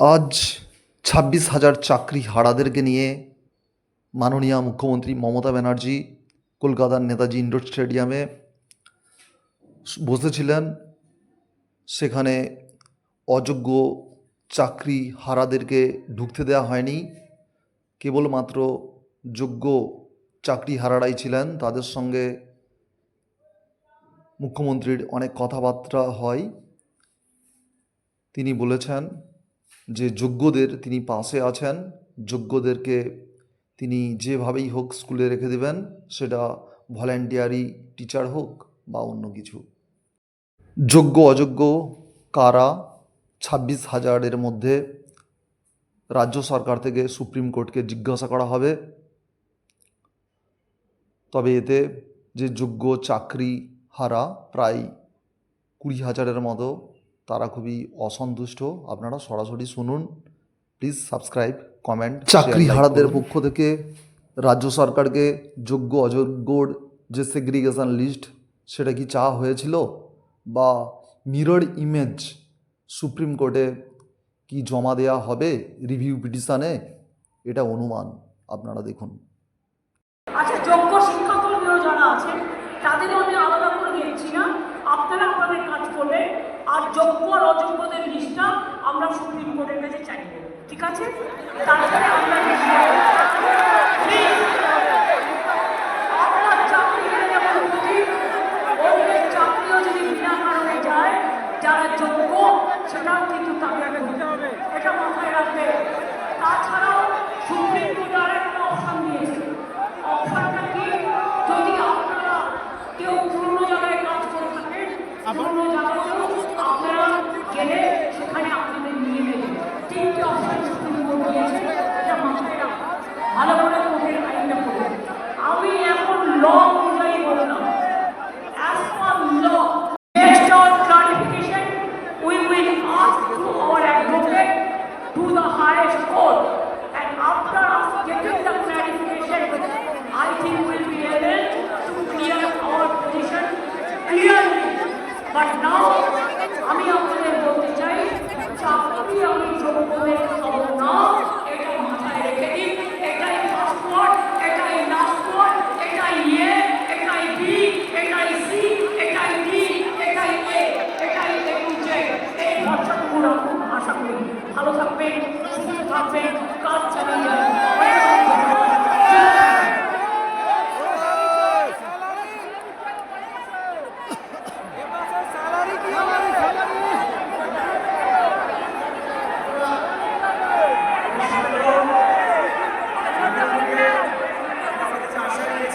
আজ ছাব্বিশ হাজার চাকরি হারাদেরকে নিয়ে মাননীয় মুখ্যমন্ত্রী মমতা ব্যানার্জি, কলকাতার নেতাজি ইন্ডোর স্টেডিয়ামে বসেছিলেন। সেখানে অযোগ্য চাকরি হারাদেরকে ঢুকতে দেওয়া হয়নি। কেবলমাত্র যোগ্য চাকরি হারারাই ছিলেন। তাদের সঙ্গে মুখ্যমন্ত্রীর অনেক কথাবার্তা হয়। তিনি বলেছেন যে যোগ্যদের তিনি পাশে আছেন, যোগ্যদেরকে তিনি যেভাবেই হোক স্কুলে রেখে দেবেন, সেটা ভলেন্টিয়ারি টিচার হোক বা অন্য কিছু। যোগ্য অযোগ্য কারা? ছাব্বিশ হাজারের মধ্যে রাজ্য সরকার থেকে সুপ্রিম কোর্টকে জিজ্ঞাসা করা হবে। তবে এতে যে যোগ্য চাকরি হারা, প্রায় কুড়ি হাজারের মতো তারা খুবই অসন্তুষ্ট। আপনারা সরাসরি শুনুন। প্লিজ সাবস্ক্রাইব কমেন্ট চাকরি হারাদের পক্ষ থেকে রাজ্য সরকারকে যোগ্য অযোগ্যর যে সেগ্রিগেশন লিস্ট সেটা কি চাওয়া হয়েছিল? বা মিরর ইমেজ সুপ্রিম কোর্টে কি জমা দেওয়া হবে রিভিউ পিটিশনে এটা অনুমান। আপনারা দেখুন। আচ্ছা যোগ্য শিক্ষাকর্মীও যারা আছেন তাদেরও আমি আলাদা করে না। আপনারা আপনাদের কাজ করবে আর যোগ্য আর অযোগ্যদের লিস্টটা আমরা সুপ্রিম কোর্টের কাছে চাইব। ঠিক আছে? তারপরে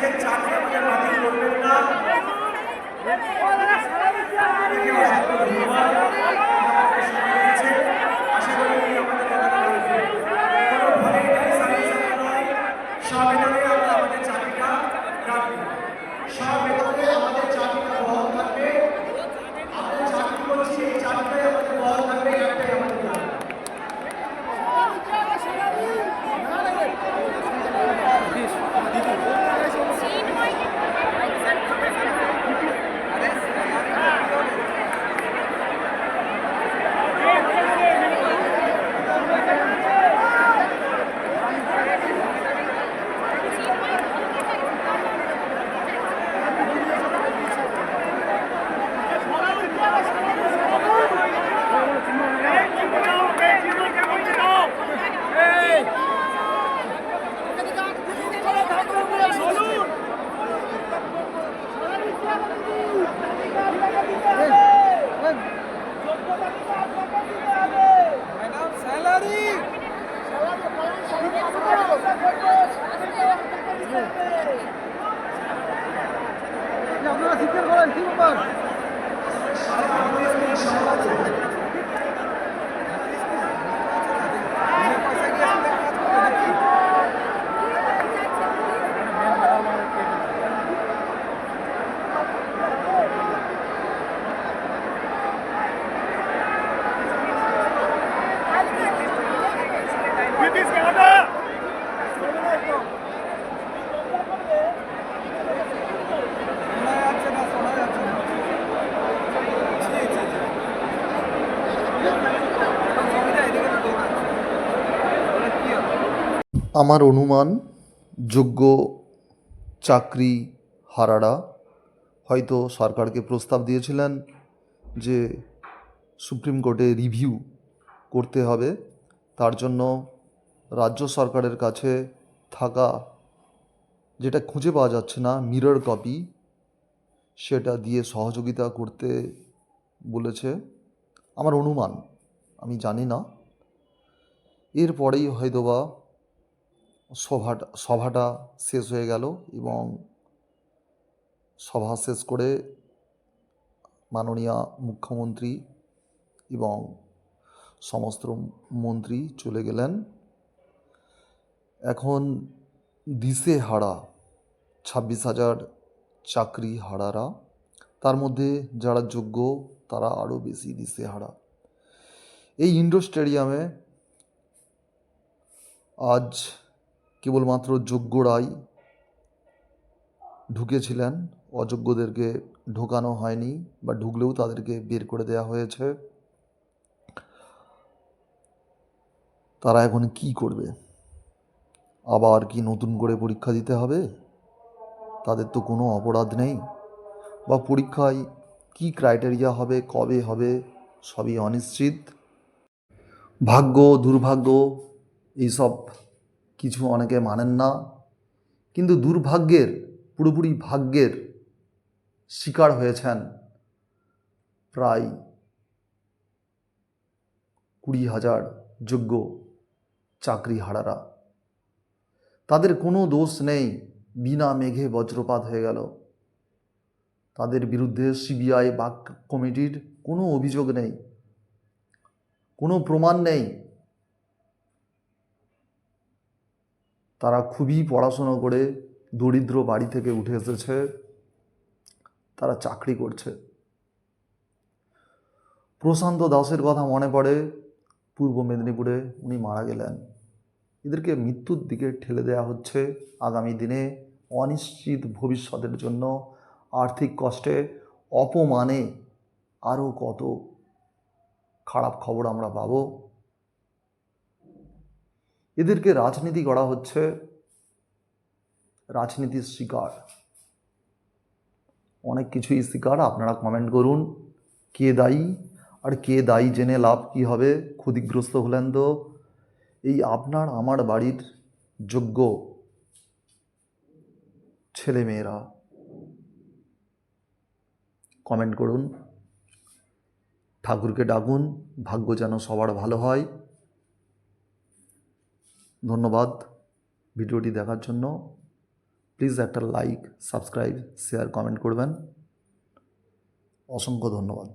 সব আপনারা শিক্ষা করেন কি ব্যাপার শোনা যাচ্ছে না শোনা যাচ্ছে না জি জি জি ছবিটা এদিকে তো দৌড়াচ্ছে আমার অনুমান, যোগ্য চাকরি হারারা, হয়তো সরকারকে প্রস্তাব দিয়েছিলেন যে সুপ্রিম কোর্টে রিভিউ করতে হবে, তার জন্য রাজ্য সরকারের কাছে থাকা যেটা খুঁজে পাওয়া যাচ্ছে না, মিরর কপি, সেটা দিয়ে সহযোগিতা করতে বলেছে। আমার অনুমান, আমি জানি না। এরপরেই হয়তোবা সভাটা সভাটা শেষ হয়ে গেল এবং সভা শেষ করে মাননীয় মুখ্যমন্ত্রী এবং সমস্ত মন্ত্রী চলে গেলেন। এখন দিশে হারা ছাব্বিশ হাজার চাকরি হারারা, তার মধ্যে যারা যোগ্য তারা আরও বেশি দিশে হারা। এই ইন্ডোর স্টেডিয়ামে আজ কেবলমাত্র যোগ্যরাই ঢুকেছিলেন। অযোগ্যদেরকে ঢোকানো হয়নি বা ঢুকলেও তাদেরকে বের করে দেওয়া হয়েছে। তারা এখন কি করবে? আবার কি নতুন করে পরীক্ষা দিতে হবে? তাদের তো কোনো অপরাধ নেই। বা পরীক্ষায় কি ক্রাইটেরিয়া হবে, কবে হবে, সবই অনিশ্চিত। ভাগ্য, দুর্ভাগ্য, এইসব কিছু অনেকে মানেন না। কিন্তু দুর্ভাগ্যের, পুরোপুরি ভাগ্যের শিকার হয়েছেন প্রায় কুড়ি হাজার যোগ্য চাকরি হারারা তাদের কোনো দোষ নেই, বিনা মেঘে বজ্রপাত হয়ে গেল। তাদের বিরুদ্ধে সিবিআই বাক কমিটির কোনো অভিযোগ নেই, কোনো প্রমাণ নেই। তারা খুবই পড়াশুনো করে দরিদ্র বাড়ি থেকে উঠে এসেছে। তারা চাকরি করছে। প্রশান্ত দাসের কথা মনে পড়ে। পূর্ব মেদিনীপুরে উনি মারা গেলেন। এদেরকে মৃত্যুর দিকে ঠেলে দেওয়া হচ্ছে আগামী দিনে। অনিশ্চিত ভবিষ্যতের জন্য আর্থিক কষ্টে অপমানে আরও কত খারাপ খবর আমরা পাবো। এদেরকে রাজনীতি করা হচ্ছে রাজনীতির শিকার। অনেক কিছুই শিকার, আপনারা কমেন্ট করুন, কে দায়ী আর কে দায়ী জেনে লাভ কী হবে, ক্ষতিগ্রস্ত হলেন তো। এই আপনার, আমার বাড়ির যোগ্য ছেলেমেয়েরা কমেন্ট করুন। ঠাকুরকে ডাকুন, ভাগ্য যেন সবার ভালো হয়। ধন্যবাদ ভিডিওটি দেখার জন্য। প্লিজ একটা লাইক সাবস্ক্রাইব শেয়ার কমেন্ট করবেন। অসংখ্য ধন্যবাদ।